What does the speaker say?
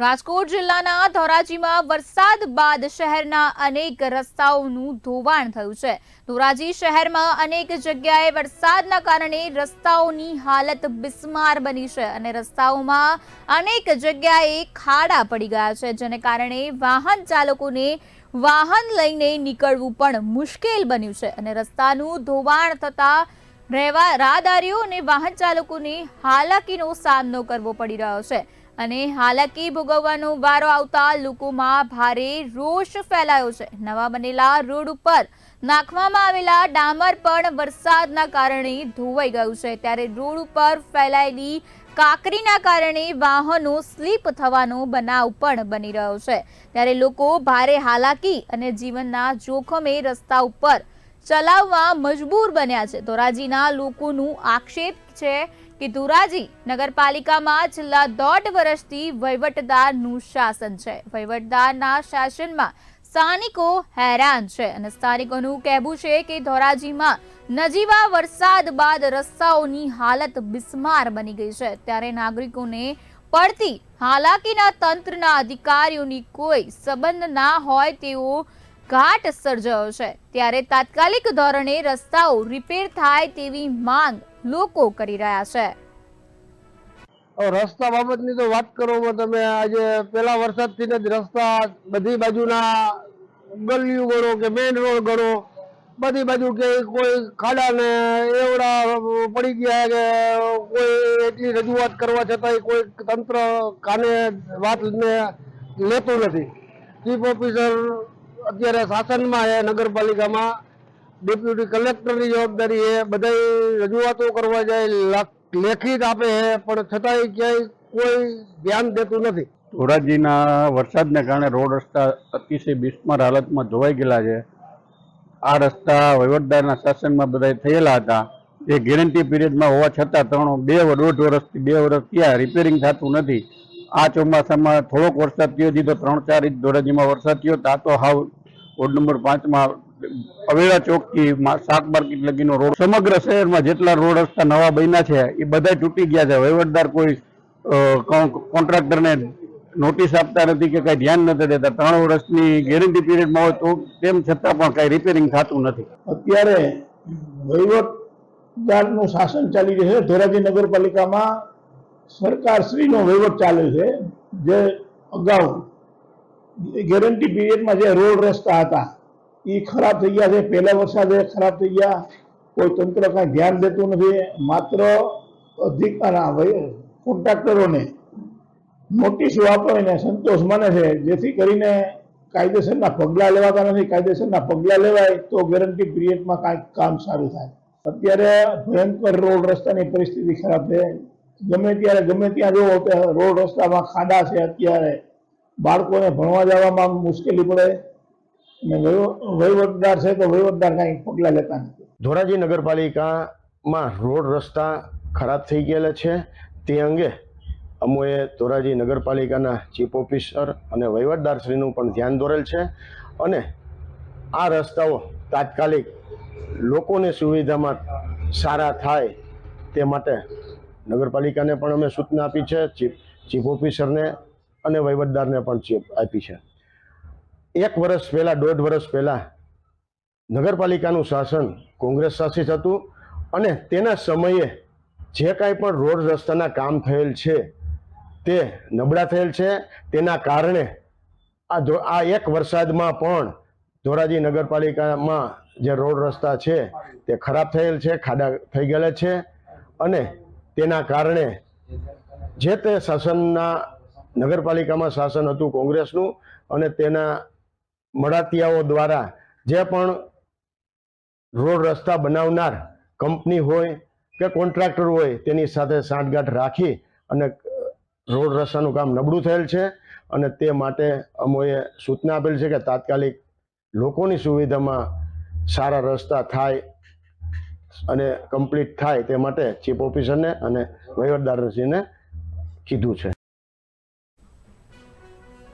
રાજકોટ જિલ્લાના ધોરાજીમાં વરસાદ બાદ શહેરના અનેક રસ્તાઓનું ધોવાણ થયું છે. ધોરાજી શહેરમાં અનેક જગ્યાએ વરસાદના કારણે રસ્તાઓની હાલત બિસ્માર બની છે અને રસ્તાઓમાં અનેક જગ્યાએ ખાડા પડી ગયા છે, જેને કારણે વાહન ચાલકોને વાહન લઈને નીકળવું પણ મુશ્કેલ બન્યું છે અને રસ્તાનું ધોવાણ થતાં રહેવા રાહદારીઓ અને વાહન ચાલકોને હાલાકીનો સામનો કરવો પડી રહ્યો છે. અને હાલાકી ભોગવવાનો વારો આવતા લોકોમાં ભારે રોષ ફેલાયો છે. નવા બનેલા રોડ ઉપર નાખવામાં આવેલા ડામર પણ વરસાદના કારણે ધોવાઈ ગયું છે. ત્યારે રોડ ઉપર ફેલાયેલી કાકરીના કારણે વાહનો સ્લીપ થવાનો બનાવ પણ બની રહ્યો છે. ત્યારે લોકો ભારે હાલાકી અને જીવનના જોખમે રસ્તા ઉપર ચલાવવા મજબૂર બન્યા છે. ધોરાજીના લોકોનું આક્ષેપ છે કે ધોરાજી નગરપાલિકામાં છેલ્લા દોઢ વર્ષથી વહીવટદારનું શાસન છે. વહીવટદારના શાસનમાં સ્થાનિકો હેરાન છે અને સ્થાનિકોનું કહેવું છે કે ધોરાજીમાં નજીવા વરસાદ બાદ રસ્તાઓની હાલત બિસ્માર બની ગઈ છે. ત્યારે નાગરિકોને પડતી હાલાકીના તંત્રના અધિકારીઓની કોઈ સંબંધ ના હોય તેવો ઘાટ સર્જાયો છે. ત્યારે તાત્કાલિક ધોરણે રસ્તાઓ રિપેર થાય તેવી માંગ લોકો કરી રહ્યા છે. રસ્તા બાબતની તો વાત કરો તમે આજે પેલા વરસાદથી જ રસ્તા બધી બાજુના ગલીઓ ગણો કે મેઇન રોડ ગણો બધી બાજુ કે કોઈ ખાડા ને એવડા પડી ગયા કે કોઈ એટલી રજૂઆત કરવા છતાંય કોઈ તંત્ર કાને વાત ને લેતું નથી. ચીફ ઓફિસર અત્યારે શાસનમાં છે, નગરપાલિકામાં ડેપ્યુટી કલેક્ટરની જવાબદારી છે, બધાય રજૂઆતો કરવા જાય, લખ- લેખિત આપે છે, પણ છતાંય ક્યાંય કોઈ ધ્યાન દેતું નથી. ધોરાજીના વરસાદને કારણે રોડ રસ્તા અતિશય બિસ્માર હાલતમાં ધોવાઈ ગયેલા છે. આ રસ્તા વહીવટદારના શાસનમાં બધા થયેલા હતા. એ ગેરંટી પીરિયડમાં હોવા છતાં ત્રણ, બે દોઢ વર્ષથી બે વર્ષ થયા રિપેરિંગ થતું નથી. આ ચોમાસામાં થોડોક વરસાદ થયો હતી ત્રણ ચાર ઇંચ ધોરાજીમાં વરસાદ થયો, તો તો હાવ વોર્ડ નંબર પાંચમાં અવેડા ચોકથી શાક માર્કેટ લગીનો રોડ. સમગ્ર શહેરમાં જેટલા રોડ રસ્તા નવા બન્યા છે, એ બધા તૂટી ગયા છે. વહીવટદાર કોઈ કોન્ટ્રાક્ટરને નોટિસ આપતા નથી કે કઈ ધ્યાન નથી દેતા. ત્રણ વર્ષની ગેરંટી પીરિયડમાં હોય તો તેમ છતાં પણ કઈ રિપેરિંગ થતું નથી. અત્યારે વહીવટદારનું શાસન ચાલી રહ્યું છે. ધોરાજી નગરપાલિકામાં સરકારશ્રીનો વહીવટ ચાલે છે, જે અગાઉ ગેરંટી પીરિયડમાં જે રોડ રસ્તા હતા એ ખરાબ થઈ ગયા છે પહેલા વરસાદે ખરાબ થઈ ગયા કોઈ તંત્ર કાંઈ ધ્યાન દેતું નથી માત્ર અધિકારા કોન્ટ્રાક્ટરોને નોટિસો આપીને સંતોષ માને છે જેથી કરીને કાયદેસરના પગલાં લેવાતા નથી કાયદેસરના પગલાં લેવાય તો ગેરંટી પિરિયડમાં કાંઈક કામ સારું થાય અત્યારે ભયંકર રોડ રસ્તાની પરિસ્થિતિ ખરાબ છે. ગમે ત્યારે ગમે ત્યાં જુઓ કે રોડ રસ્તામાં ખાડા છે અત્યારે. બાળકોને ભણવા જવામાં મુશ્કેલી પડે અને વહીવ- વહીવટદાર છે તો વહીવટદાર કાંઈ પગલાં લેતા નથી. ધોરાજી નગરપાલિકામાં રોડ રસ્તા ખરાબ થઈ ગયેલા છે. તે અંગે અમોએ ધોરાજી નગરપાલિકાના ચીફ ઓફિસર અને વહીવટદારશ્રીનું પણ ધ્યાન દોરેલ છે અને આ રસ્તાઓ તાત્કાલિક લોકોની સુવિધામાં સારા થાય તે માટે નગરપાલિકાને પણ અમે સૂચના આપી છે. ચીફ ચીફ ઓફિસરને અને વહીવટદારને પણ ચેપ આપી છે. એક વર્ષ પહેલાં, દોઢ વર્ષ પહેલાં નગરપાલિકાનું શાસન કોંગ્રેસ શાસિત હતું અને તેના સમયે જે કાંઈ પણ રોડ રસ્તાના કામ થયેલ છે, તે નબળા થયેલ છે. તેના કારણે આ આ એક વરસાદમાં પણ ધોરાજી નગરપાલિકામાં જે રોડ રસ્તા છે, તે ખરાબ થયેલ છે, ખાડા થઈ ગયેલા છે અને તેના કારણે જે તે શાસનના નગરપાલિકામાં શાસન હતું કોંગ્રેસનું અને તેના મળાતિયાઓ દ્વારા જે પણ રોડ રસ્તા બનાવનાર કંપની હોય કે કોન્ટ્રાક્ટર હોય તેની સાથે સાંઠગાંઠ રાખી અને રોડ રસ્તાનું કામ નબળું થયેલ છે અને તે માટે અમોએ સૂચના આપેલ છે કે તાત્કાલિક લોકોની સુવિધામાં સારા રસ્તા થાય અને કમ્પ્લીટ થાય તે માટે ચીફ ઓફિસરને અને વહીવટદારશ્રીને કીધું છે.